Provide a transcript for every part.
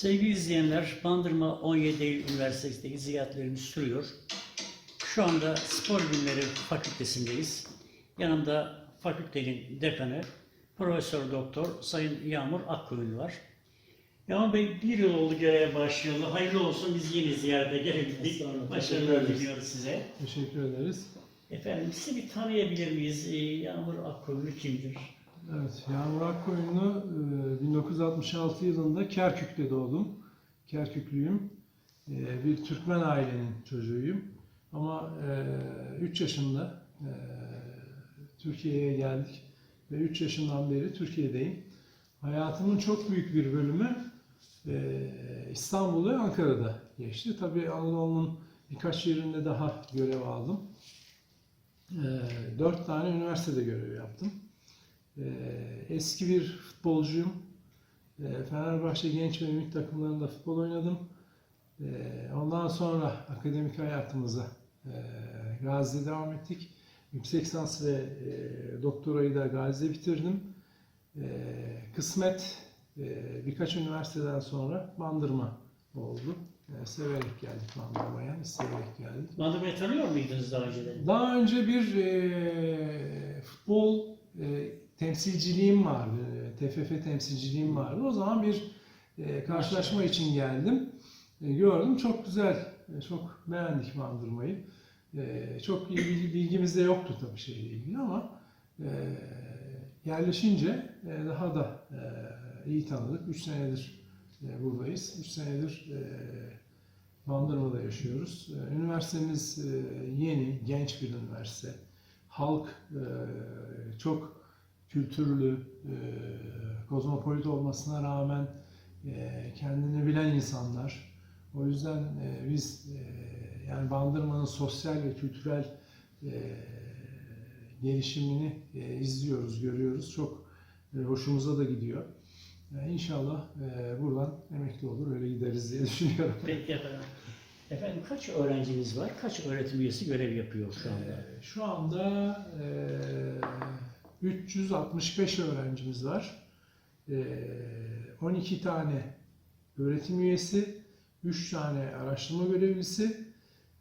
Sevgili izleyenler, Bandırma 17 Eylül Üniversitesi'ndeki ziyaretlerimiz sürüyor. Şu anda Spor Bilimleri Fakültesindeyiz. Yanımda fakültenin dekanı Profesör Doktor Sayın Yağmur Akkoyun var. Yağmur Bey bir yıl oldu göreve başlayalı. Hayırlı olsun biz yeni ziyarete gelebildik. Başarılar diliyoruz size. Teşekkür ederiz. Efendim sizi bir tanıyabilir miyiz? Ee, Yağmur Akkoyun kimdir? Evet, Yağmur Akkoyunlu e, 1966 yılında Kerkük'te doğdum. Kerküklüyüm. E, Bir Türkmen ailenin çocuğuyum. Ama 3 yaşında e, Türkiye'ye geldik ve 3 yaşından beri Türkiye'deyim. Hayatımın çok büyük bir bölümü e, İstanbul Ankara'da geçti. Tabii Anadolu'nun birkaç yerinde daha görev aldım. E, Dört tane üniversitede görev yaptım. Ee, Eski bir futbolcuyum. Ee, Fenerbahçe genç ve ümit takımlarında futbol oynadım. Ee, Ondan sonra akademik hayatımıza e, Gazi'de devam ettik. Yüksek lisans ve e, doktorayı da Gazi'de bitirdim. Kısmet e, birkaç üniversiteden sonra Bandırma oldu. Severek geldik Bandırma'ya, isteyerek geldik. Bandırmayı tanıyor muydunuz daha önceden? Daha önce bir e, futbol e, temsilciliğim vardı. e, TFF temsilciliğim vardı. O zaman bir e, karşılaşma için geldim. E, gördüm. Çok güzel. e, çok beğendik Bandırmayı. E, çok iyi bilgi, bilgimiz de yoktu tabii şeyle ilgili ama e, yerleşince e, daha da e, iyi tanıdık. 3 senedir e, buradayız. 3 senedir e, Bandırma'da yaşıyoruz. Ee, Üniversitemiz e, yeni, genç bir üniversite. Halk e, çok kültürlü, e, kozmopolit olmasına rağmen e, kendini bilen insanlar. O yüzden e, biz e, yani Bandırma'nın sosyal ve kültürel e, gelişimini e, izliyoruz, görüyoruz. Çok e, hoşumuza da gidiyor. E, İnşallah e, buradan emekli olur, öyle gideriz diye düşünüyorum. Peki efendim. Efendim kaç öğrenciniz var? Kaç öğretim üyesi görev yapıyor şu anda? Ee, Şu anda e, 365 öğrencimiz var. E, 12 tane öğretim üyesi, 3 tane araştırma görevlisi,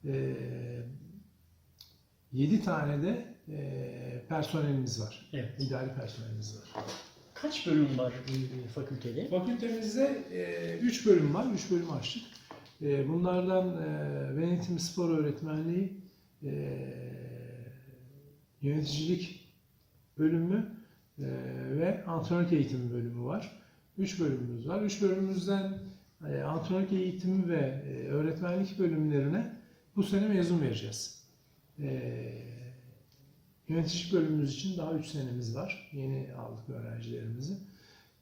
e, 7 tane de e, personelimiz var. Evet. İdari personelimiz var. Kaç bölüm var fakültede? Fakültemizde 3 bölüm var, 3 bölüm açtık. Bunlardan yönetim spor öğretmenliği, yöneticilik bölümü e, ve antrenörlük eğitimi bölümü var. 3 bölümümüz var. 3 bölümümüzden e, antrenörlük eğitimi ve e, öğretmenlik bölümlerine bu sene mezun vereceğiz. E, yöneticilik bölümümüz için daha 3 senemiz var. Yeni aldık öğrencilerimizi.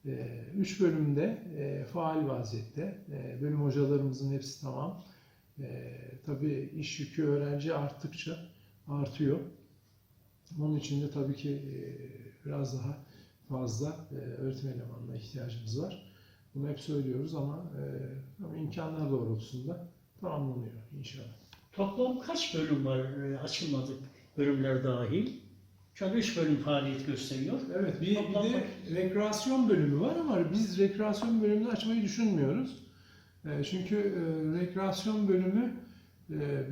Ee, Üç bölümde e, faal vaziyette. E, Bölüm hocalarımızın hepsi tamam. E, Tabii iş yükü öğrenci arttıkça artıyor. Onun için de tabii ki e, biraz daha fazla e, öğretim elemanına ihtiyacımız var. Bunu hep söylüyoruz ama, e, ama imkanlar doğrultusunda tamamlanıyor inşallah. Toplam kaç bölüm var açılmadık bölümler dahil? Şu an 3 bölüm faaliyet gösteriyor. Evet, bir, bir de rekreasyon bölümü var ama biz rekreasyon bölümünü açmayı düşünmüyoruz. Çünkü rekreasyon bölümü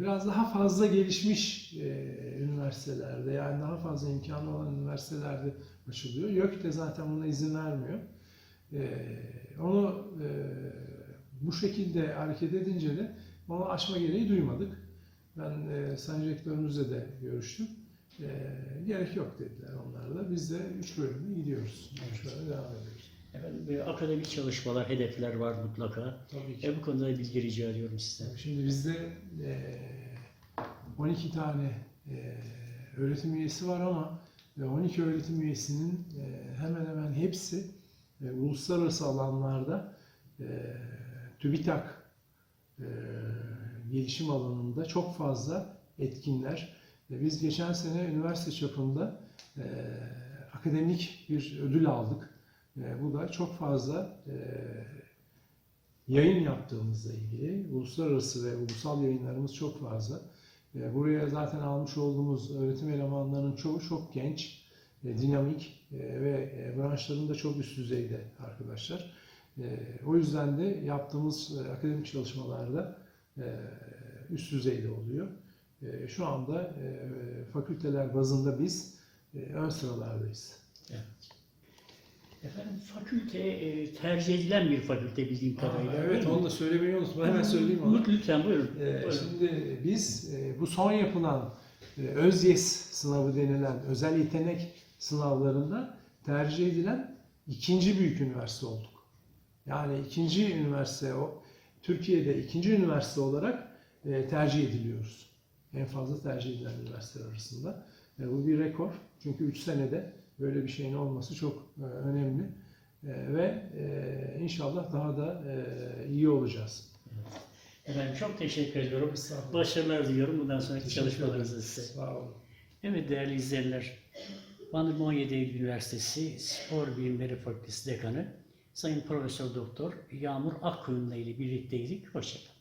biraz daha fazla gelişmiş e, üniversitelerde, yani daha fazla imkanı olan üniversitelerde açılıyor. YÖK de zaten buna izin vermiyor. E, Onu e, bu şekilde hareket edince de onu açma gereği duymadık. Ben e, Sayın Rektörümüzle de görüştüm. E, gerek yok dediler onlar da. Biz de üç bölümde gidiyoruz. Şöyle devam ediyoruz. Efendim e, akademik çalışmalar, hedefler var mutlaka. Tabii ki. E, bu konuda bilgi rica ediyorum sizden. Şimdi bizde e, 12 tane e, öğretim üyesi var ama e, 12 öğretim üyesinin e, hemen hemen hepsi e, uluslararası alanlarda e, TÜBİTAK e, gelişim alanında çok fazla etkinler. E, Biz geçen sene üniversite çapında e, akademik bir ödül aldık. E, bu da çok fazla e, yayın yaptığımızla ilgili. Uluslararası ve ulusal yayınlarımız çok fazla. E, buraya zaten almış olduğumuz öğretim elemanlarının çoğu çok genç, dinamik ve branşlarında çok üst düzeyde arkadaşlar. O yüzden de yaptığımız akademik çalışmalarda e, üst düzeyde oluyor. Şu anda fakülteler bazında biz ön sıralardayız. Efendim fakülte e, tercih edilen bir fakülte bildiğim kadarıyla. Aa, evet onu da söylemeyi unutma. Hemen söyleyeyim onu. Lütfen buyurun. Ee, Buyurun. şimdi biz e, bu son yapılan e, ÖZYES sınavı denilen özel yetenek sınavlarında tercih edilen ikinci büyük üniversite olduk. Yani ikinci üniversite o Türkiye'de ikinci üniversite olarak e, tercih ediliyoruz. En fazla tercih edilen üniversiteler arasında. E, bu bir rekor. Çünkü 3 senede böyle bir şeyin olması çok e, önemli. E, ve e, inşallah daha da iyi olacağız. Efendim çok teşekkür ediyorum. Başarılar diliyorum bundan sonraki çalışmalarınızda size. Sağ olun. Evet değerli izleyenler, Bandırma 17 Eylül Üniversitesi Spor Bilimleri Fakültesi Dekanı Sayın Profesör Doktor Yağmur Akkoyunlu ile birlikteydik. Hoşçakalın.